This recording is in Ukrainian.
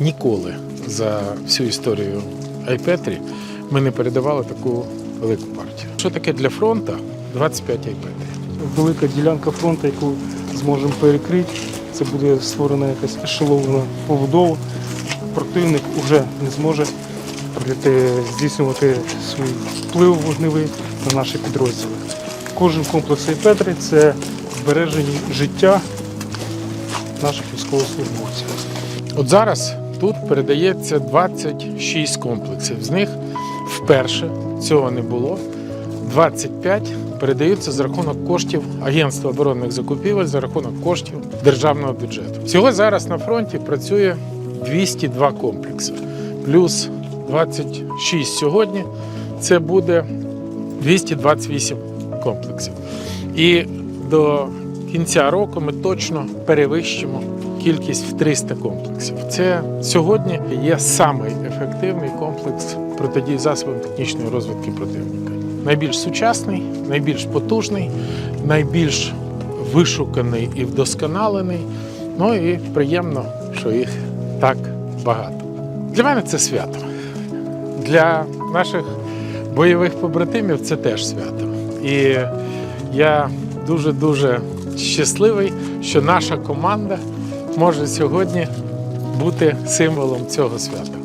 ніколи за всю історію Айпетрі ми не передавали таку велику партію. Що таке для фронту? 25 Айпетрів. велика ділянка фронту, яку зможемо перекрити. Це буде створена якась ешелована побудова. Противник вже не зможе здійснювати свій вплив вогневий на наші підрозділи. Кожен комплекс Айпетри це збереження життя наших військовослужбовців. От зараз тут передається 26 комплексів. З них вперше цього не було. 25 передаються за рахунок коштів Агентства оборонних закупівель за рахунок коштів державного бюджету. Всього зараз на фронті працює 202 комплекси, плюс 26 сьогодні. Це буде 228 комплексів. І до кінця року ми точно перевищимо кількість в 300 комплексів. Це сьогодні є самий ефективний комплекс протидії засобам технічної розвідки противника. Найбільш сучасний, найбільш потужний, найбільш вишуканий і вдосконалений. Ну і приємно, що їх так багато. Для мене це свято. Для наших бойових побратимів це теж свято. І я дуже-дуже щасливий, що наша команда може сьогодні бути символом цього свята.